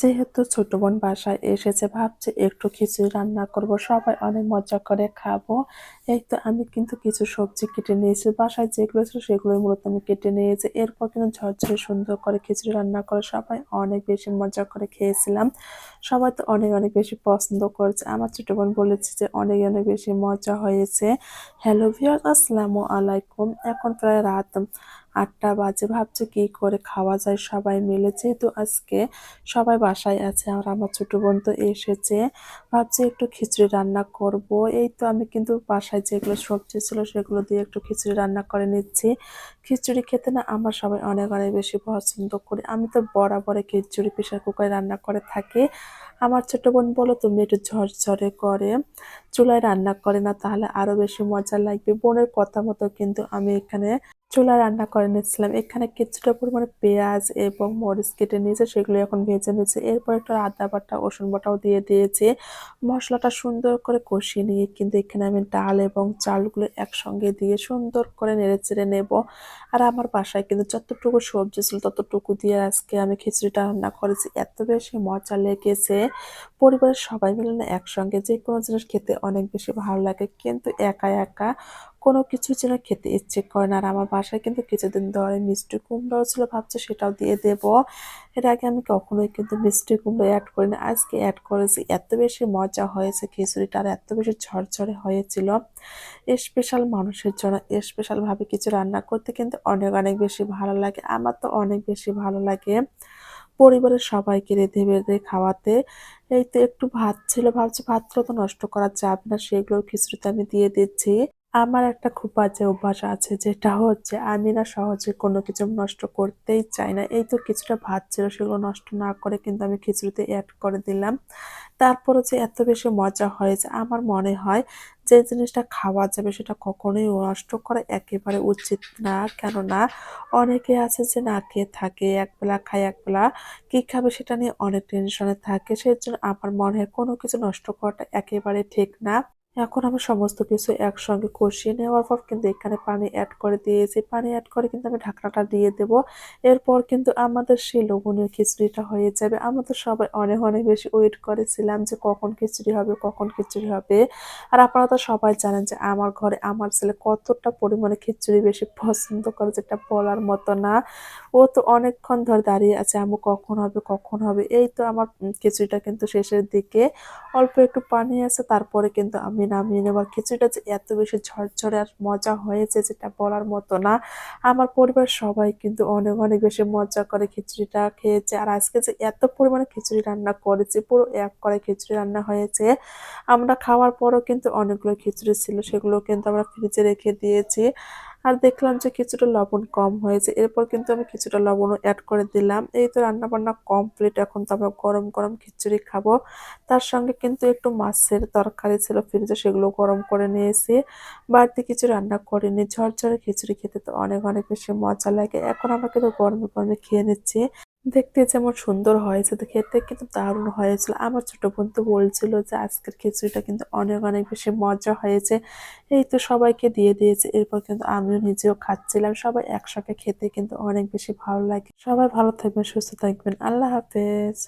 যেহেতু ছোট বোন বাসায় এসেছে, ভাবছে একটু খিচুড়ি রান্না করব, সবাই অনেক মজা করে খাব। এই তো আমি কিন্তু কিছু সবজি কেটে নিয়েছি, বাসায় যেগুলো ছিল সেগুলোই মূলত আমি কেটে নিয়েছি। এরপর কিন্তু ঝরঝরে সুন্দর করে খিচুড়ি রান্না করে সবাই অনেক বেশি মজা করে খেয়েছিলাম। সবাই তো অনেক অনেক বেশি পছন্দ করেছে। আমার ছোট বোন বলেছে যে অনেক অনেক বেশি মজা হয়েছে। হ্যালো ভিউয়ার্স, আসসালামু আলাইকুম। এখন প্রায় রাত আটটা বাজে, ভাবছে কি করে খাওয়া যায়, সবাই মিলে। যেহেতু আজকে সবাই বাসায় আছে আর আমার ছোট বোন তো এসেছে, ভাবছি একটু খিচুড়ি রান্না করব। এই তো আমি কিন্তু বাসায় যেগুলো সবজি ছিল সেগুলো দিয়ে একটু খিচুড়ি রান্না করে নিচ্ছি। খিচুড়ি খেতে না আমার সবাই অনেক অনেক বেশি পছন্দ করি। আমি তো বরাবরে খিচুড়ি প্রেশার কুকারে রান্না করে থাকি। আমার ছোট বোন বলো তুমি একটু ঝরঝরে করে চুলায় রান্না করে না, তাহলে আরও বেশি মজা লাগবে। বোনের কথা মতো কিন্তু আমি এখানে চুলা রান্না করে নিচ্ছিলাম এখানে কিছুটা পরিমাণে পেঁয়াজ এবং মরিচ কেটে নিয়েছে, সেগুলো এখন ভেজে নিয়েছে। এরপর একটা আদা বাটা, রসুন বাটাও দিয়ে দিয়েছে। মশলাটা সুন্দর করে কষিয়ে নিয়ে কিন্তু এখানে আমি ডাল এবং চালগুলো একসঙ্গে দিয়ে সুন্দর করে নেড়ে চেড়ে নেব। আর আমার বাসায় কিন্তু যতটুকু সবজি ছিল, ততটুকু দিয়ে আজকে আমি খিচুড়িটা রান্না করেছি। এত বেশি মজা লেগেছে। পরিবারের সবাই মিলে না একসঙ্গে যে কোনো জিনিস খেতে অনেক বেশি ভালো লাগে। কিন্তু একা একা কোনো কিছু যেন খেতে ইচ্ছে করে না। আর আমার বাসায় কিন্তু কিছুদিন ধরে মিষ্টি কুমড়াও ছিল, ভাবছি সেটাও দিয়ে দেব। এর আগে আমি কখনোই কিন্তু মিষ্টি কুমড়ো অ্যাড করি না আজকে অ্যাড করেছি। এত বেশি মজা হয়েছে খিচুড়িটা আর এত বেশি ঝরঝরে হয়েছিল। স্পেশাল মানুষের জন্য স্পেশালভাবে কিছু রান্না করতে কিন্তু অনেক অনেক বেশি ভালো লাগে। আমার তো অনেক বেশি ভালো লাগে পরিবারের সবাইকে রেঁধে, বেঁধে খাওয়াতে। এই তো একটু ভাত ছিল, ভাবছি ভাতগুলো তো নষ্ট করা যাবে না, সেগুলো খিচুড়িতে আমি দিয়ে দিচ্ছি। আমার একটা খুব বাজে অভ্যাস আছে, যেটা হচ্ছে আমি না সহজে কোনো কিছু নষ্ট করতেই চাই না। এই তো কিছুটা ভাত ছিল, সেগুলো নষ্ট না করে কিন্তু আমি খিচুড়িতে অ্যাড করে দিলাম। তারপরে যে এত বেশি মজা হয়েছে, আমার মনে হয় যে জিনিসটা খাওয়া যাবে সেটা কখনোই নষ্ট করা একেবারে উচিত না। কেননা অনেকে আছে যে না খেয়ে থাকে একবেলা খায় একবেলা কী খাবে সেটা নিয়ে অনেক টেনশনে থাকে। সেই জন্য আমার মনে হয় কোনো কিছু নষ্ট করাটা একেবারে ঠিক না। এখন আমি সমস্ত কিছু একসঙ্গে কষিয়ে নেওয়ার পর কিন্তু এখানে পানি অ্যাড করে দিয়েছি। পানি অ্যাড করে কিন্তু আমি ঢাকনাটা দিয়ে দেব। এরপর কিন্তু আমাদের সেই লবণীয় খিচুড়িটা হয়ে যাবে। আমাদের সবাই অনেক অনেক বেশি ওয়েট করেছিলাম যে কখন খিচুড়ি হবে, কখন খিচুড়ি হবে। আর আপনারা তো সবাই জানেন যে আমার ঘরে আমার ছেলে কতটা পরিমাণে খিচুড়ি বেশি পছন্দ করে যেটা বলার মতো না। ও তো অনেকক্ষণ ধরে দাঁড়িয়ে আছে আমু কখন হবে কখন হবে? এই তো আমার খিচুড়িটা কিন্তু শেষের দিকে। অল্প একটু পানি আছে, তারপরে কিন্তু আমি নামিয়ে নেবার খিচুড়িটা যে এত বেশি ঝরঝরে আর মজা হয়েছে যেটা বলার মতো না। আমার পরিবার সবাই কিন্তু অনেক অনেক বেশি মজা করে খিচুড়িটা খেয়েছে। আর আজকে যে এত পরিমাণে খিচুড়ি রান্না করেছি, পুরো এক করে খিচুড়ি রান্না হয়েছে। আমরা খাওয়ার পরও কিন্তু অনেকগুলো খিচুড়ি ছিল, সেগুলো কিন্তু আমরা ফ্রিজে রেখে দিয়েছি। আর দেখলাম যে কিছুটা লবণ কম হয়েছে। এরপর কিন্তু আমি কিছুটা লবণও অ্যাড করে দিলাম। এই তো রান্নাবান্না কমপ্লিট এখন তো আমরা গরম গরম খিচুড়ি খাব। তার সঙ্গে কিন্তু একটু মাছের তরকারি ছিল ফ্রিজে, সেগুলো গরম করে নিয়েছি। বাড়তি কিছু রান্না করিনি। ঝরঝরে খিচুড়ি খেতে তো অনেক অনেক বেশি মজা লাগে। এখন আমরা কিন্তু গরমে গরমে খেয়ে নিচ্ছি। দেখতে যেমন সুন্দর হয়েছে, তো খেতে কিন্তু দারুণ হয়েছিল। আমার ছোট বোন তো বলছিল যে, আজকের খিচুড়িটা কিন্তু অনেক অনেক বেশি মজা হয়েছে। এই তো সবাইকে দিয়ে দিয়েছে, এরপর কিন্তু আমিও নিজেও খাচ্ছিলাম। সবাই একসাথে খেতে কিন্তু অনেক বেশি ভালো লাগে। সবাই ভালো থাকবেন, সুস্থ থাকবেন। আল্লাহ হাফেজ।